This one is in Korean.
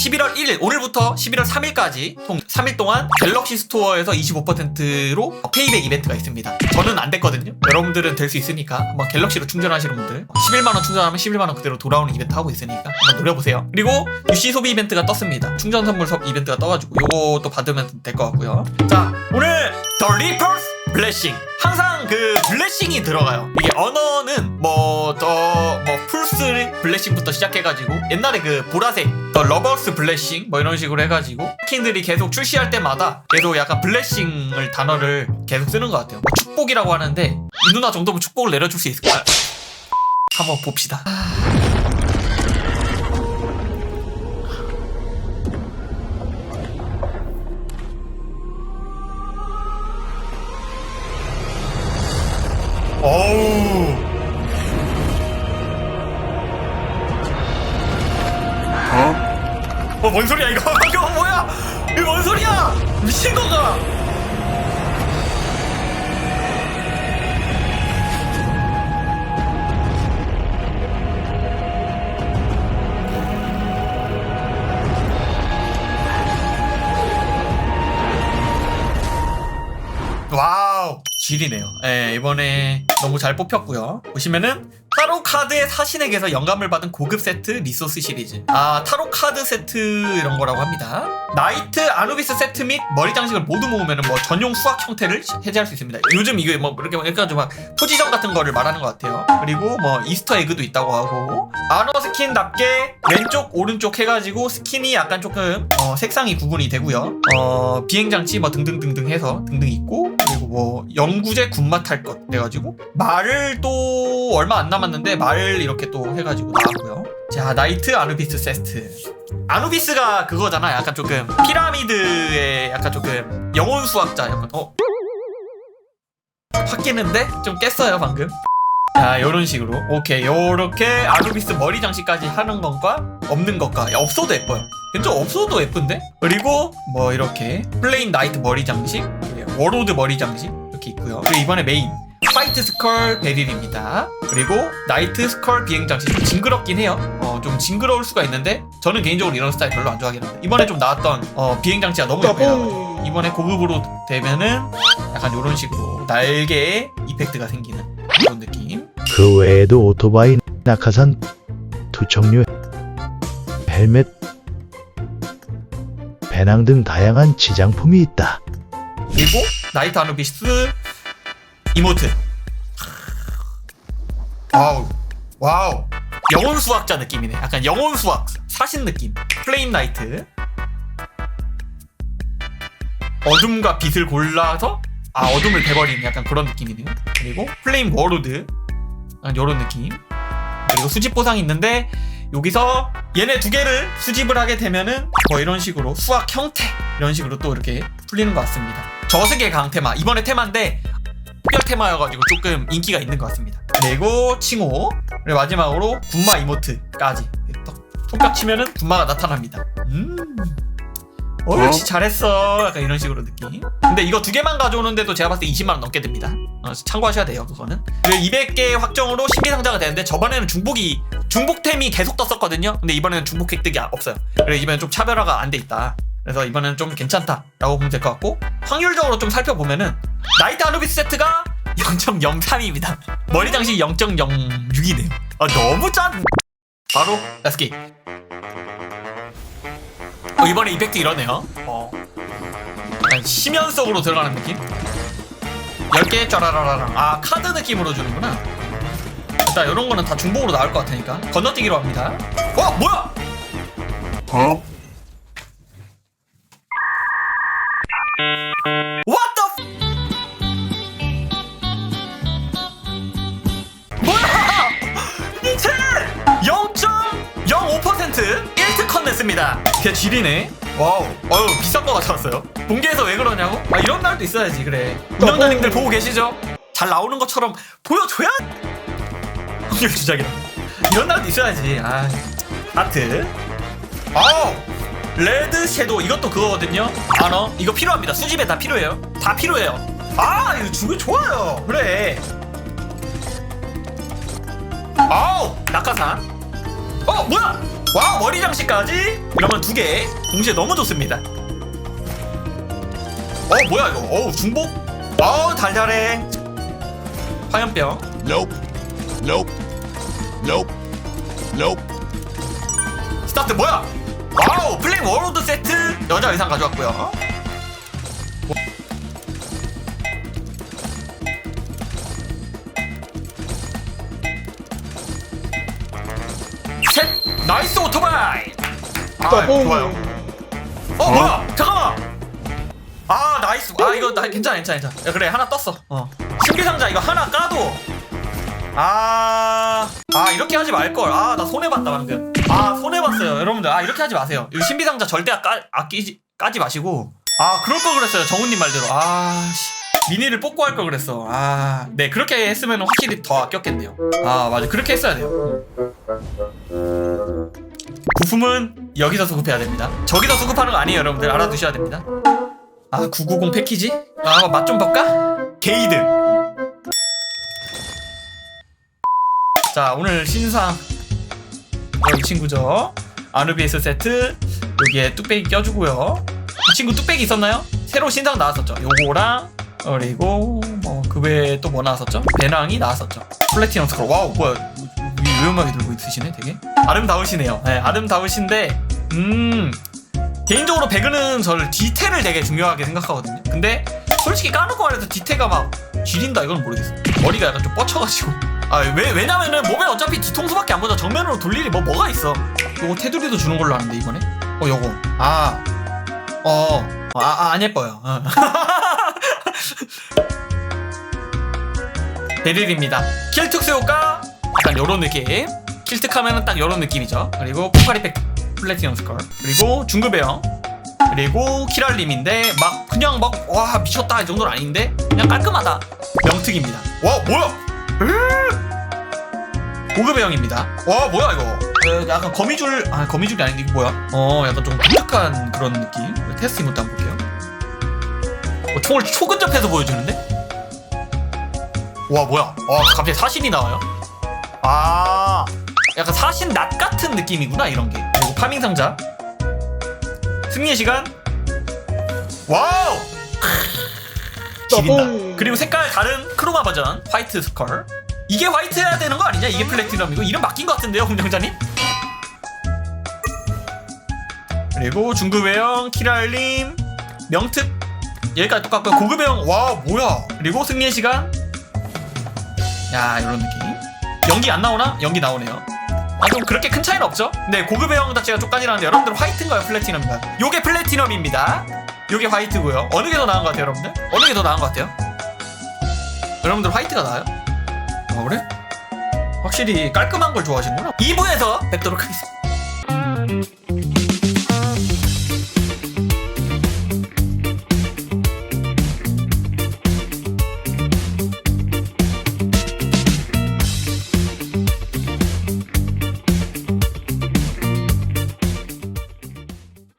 11월 1일 오늘부터 11월 3일까지 총 3일 동안 갤럭시 스토어에서 25%로 페이백 이벤트가 있습니다. 저는 안 됐거든요. 여러분들은 될 수 있으니까 한번 갤럭시로 충전하시는 분들 11만 원 충전하면 11만 원 그대로 돌아오는 이벤트 하고 있으니까 한번 노려보세요. 그리고 UC 소비 이벤트가 떴습니다. 충전 선물 섭 이벤트가 떠가지고 요것도 받으면 될 것 같고요. 자 오늘 더 리퍼스 블레싱 항상 그 블레싱이 들어가요. 이게 언어는 뭐 더 뭐 풀스 블레싱부터 시작해가지고 옛날에 그 보라색 더 러버스 블레싱 뭐 이런 식으로 해가지고 스킨들이 계속 출시할 때마다 계속 약간 블레싱을 단어를 계속 쓰는 것 같아요. 뭐 축복이라고 하는데 이 누나 정도면 축복을 내려줄 수 있을까? 한번 봅시다. 뭔 소리야, 이거? 이거 뭐야? 이거 뭔 소리야? 미친 건가? 와우 질이네요. 예, 이번에 너무 잘 뽑혔고요. 보시면은 타로 카드의 사신에게서 영감을 받은 고급 세트 리소스 시리즈. 아 타로 카드 세트 이런 거라고 합니다. 나이트 아누비스 세트 및 머리 장식을 모두 모으면은 뭐 전용 수학 형태를 해제할 수 있습니다. 요즘 이게 뭐 이렇게 약간 좀막 포지션 같은 거를 말하는 것 같아요. 그리고 뭐 이스터 에그도 있다고 하고 아너 스킨답게 왼쪽 오른쪽 해가지고 스킨이 약간 조금 어, 색상이 구분이 되고요. 어 비행 장치 뭐 등등등등 해서 등등 있고 뭐 영구제 군맛 할 것 해가지고 말을 또 얼마 안 남았는데 말 이렇게 또 해가지고 나왔고요. 자 나이트 아누비스 세트. 아누비스가 그거잖아. 약간 조금 피라미드의 약간 조금 영혼 수학자 약간 어 바뀌는데 좀 깼어요 방금. 자 요런 식으로 오케이 요렇게 아누비스 머리 장식까지 하는 것과 없는 것과 야, 없어도 예뻐요 괜찮 없어도 예쁜데 그리고 뭐 이렇게 플레인 나이트 머리 장식 워로드 머리 장식 이렇게 있고요. 그리고 이번에 메인 화이트 스컬 베릴입니다. 그리고 나이트 스컬 비행 장식 좀 징그럽긴 해요. 어, 좀 징그러울 수가 있는데 저는 개인적으로 이런 스타일 별로 안 좋아하긴 합니다. 이번에 좀 나왔던 어, 비행 장치가 너무 예뻐요. 이번에 고급으로 되면은 약간 요런 식으로 날개에 이펙트가 생기는 그런 느낌. 그 외에도 오토바이, 낙하산, 투척류, 헬멧, 배낭 등 다양한 지장품이 있다. 그리고 나이트 아누비스 이모트. 와우. 와우. 영혼 수학자 느낌이네. 약간 영혼 수학 사신 느낌. 플레인 나이트. 어둠과 빛을 골라서 아 어둠을 베버리는 약간 그런 느낌이네요. 그리고 플레임 워로드. 약간 요런 느낌. 그리고 수집 보상이 있는데 여기서 얘네 두 개를 수집을 하게 되면은 뭐 이런 식으로 수학 형태 이런 식으로 또 이렇게 풀리는 것 같습니다. 저승의 강 테마. 이번에 테마인데 특별 테마여가지고 조금 인기가 있는 것 같습니다. 그리고 칭호 그리고 마지막으로 군마 이모트까지. 딱 손뼉 치면은 군마가 나타납니다. 음. 어 역시 잘했어. 약간 이런 식으로 느낌. 근데 이거 두 개만 가져오는데도 제가 봤을 때 20만원 넘게 듭니다. 어, 참고하셔야 돼요 그거는. 그리고 200개 확정으로 신비상자가 되는데 저번에는 중복이 중복템이 계속 떴었거든요. 근데 이번에는 중복 획득이 아- 없어요. 그래서 이번엔 좀 차별화가 안 돼 있다 그래서 이번에는 좀 괜찮다라고 보면 될 것 같고 확률적으로 좀 살펴보면은 나이트 아누비스 세트가 0.03입니다 머리 장식 0.06이네요 아 너무 짠 바로 렛츠기 어, 이번에 이펙트 이러네요. 어. 약간 심연 속으로 들어가는 느낌? 10개 쫘라라라랑. 아, 카드 느낌으로 주는구나. 일단 이런 거는 다 중복으로 나올 것 같으니까. 건너뛰기로 합니다. 어, 뭐야? 어? 지리네. 와우. 어유 비싼 거 가져왔어요. 공개해서 왜 그러냐고? 아 이런 날도 있어야지 그래. 운영자님들 보고 계시죠? 잘 나오는 것처럼 보여줘야 확률 주작이다. 이런 날도 있어야지. 아 하트. 아우 레드 섀도우 이것도 그거거든요. 아너 이거 필요합니다. 수집에 다 필요해요. 다 필요해요. 아 이거 주고 좋아요. 그래. 아우 낙하산. 어 뭐야? 와우 머리 장식까지? 이러면 두 개. 동시에 너무 좋습니다. 어 뭐야 이거? 어우 중복? 와우 달달해. 화염병. Nope. Nope. Nope. Nope. 스타트 뭐야? 와우 플레임 워로드 세트. 여자 의상 가져왔고요. 셋 나이스 오토바이 아 좋아요 어 뭐야 잠깐만 아 나이스 아 이거 나 괜찮아 괜찮아 괜찮아 야, 그래 하나 떴어 어 신비상자 이거 하나 까도 아, 아 이렇게 하지 말걸. 아, 나 손해 봤다 방금. 아, 손해 봤어요. 여러분들, 아 이렇게 하지 마세요. 이 신비상자 절대 까, 아끼지 까지 마시고. 아, 그럴 걸 그랬어요. 정훈님 말대로. 아, 씨. 미니를 뽑고 할 걸 그랬어. 아, 네 그렇게 했으면 확실히 더 아꼈겠네요. 아, 맞아. 그렇게 했어야 돼요. 부품은 여기서 수급해야 됩니다. 저기서 수급하는 거 아니에요, 여러분들. 알아두셔야 됩니다. 아, 990 패키지? 아, 맛 좀 볼까? 게이드. 자 오늘 신상 어, 이 친구죠 아누비스 세트 여기에 뚝배기 껴주고요 이 친구 뚝배기 있었나요? 새로 신상 나왔었죠 요거랑 어, 그리고 뭐 그 외에 또 뭐 나왔었죠? 배낭이 나왔었죠. 플래티넘 스컬 와우 뭐야. 위- 위험하게 들고 있으시네 되게? 아름다우시네요. 네, 아름다우신데 음 개인적으로 배그는 저를 디테일을 되게 중요하게 생각하거든요. 근데 솔직히 까놓고 말해서 디테가 막 지린다 이건 모르겠어 머리가 약간 좀 뻗쳐가지고. 아 왜, 왜냐면은 몸에 어차피 뒤통수밖에 안 보자 정면으로 돌 일이 뭐 뭐가 있어. 요거 테두리도 주는 걸로 아는데 이번에? 어 요거. 아 어아안 예뻐요. 어. 베릴입니다 킬특수 효과 약간 요런 느낌 킬특하면은 딱 요런 느낌이죠 그리고 포카리 팩 플래티넘 스컬 그리고 중급 배영 그리고 키랄림인데 막 그냥 막 와 미쳤다 이 정도는 아닌데 그냥 깔끔하다 명특입니다 와 뭐야 고급형입니다. 와 뭐야 이거? 어, 약간 거미줄 아 거미줄이 아닌데 이거 뭐야? 어 약간 좀 독특한 그런 느낌. 테스팅 것도 한번 볼게요. 어, 총을 초근접해서 보여주는데? 와 뭐야? 와 갑자기 사신이 나와요? 아 약간 사신 낫 같은 느낌이구나 이런 게. 그리고 파밍 상자. 승리의 시간. 와우. 지린다. 그리고 색깔 다른 크로마 버전 화이트 스컬. 이게 화이트 해야 되는 거 아니냐? 이게 플래티넘 이거 이름 바뀐 것 같은데요, 홍정자님? 그리고 중급 외형 키랄림 명특 여기까지 똑같고요. 고급 외형 와 뭐야? 그리고 승리의 시간 야 이런 느낌. 연기 안 나오나? 연기 나오네요. 아좀 그렇게 큰 차이는 없죠? 네 고급외형 자체가 쪽까지라는데 여러분들 화이트인가요? 플래티넘인가요? 요게 플래티넘입니다. 요게 화이트고요. 어느 게 더 나은 것 같아요, 여러분들? 어느 게 더 나은 것 같아요? 여러분들 화이트가 나아요? 아 그래? 확실히 깔끔한 걸 좋아하시는구나 2부에서 뵙도록 하겠습니다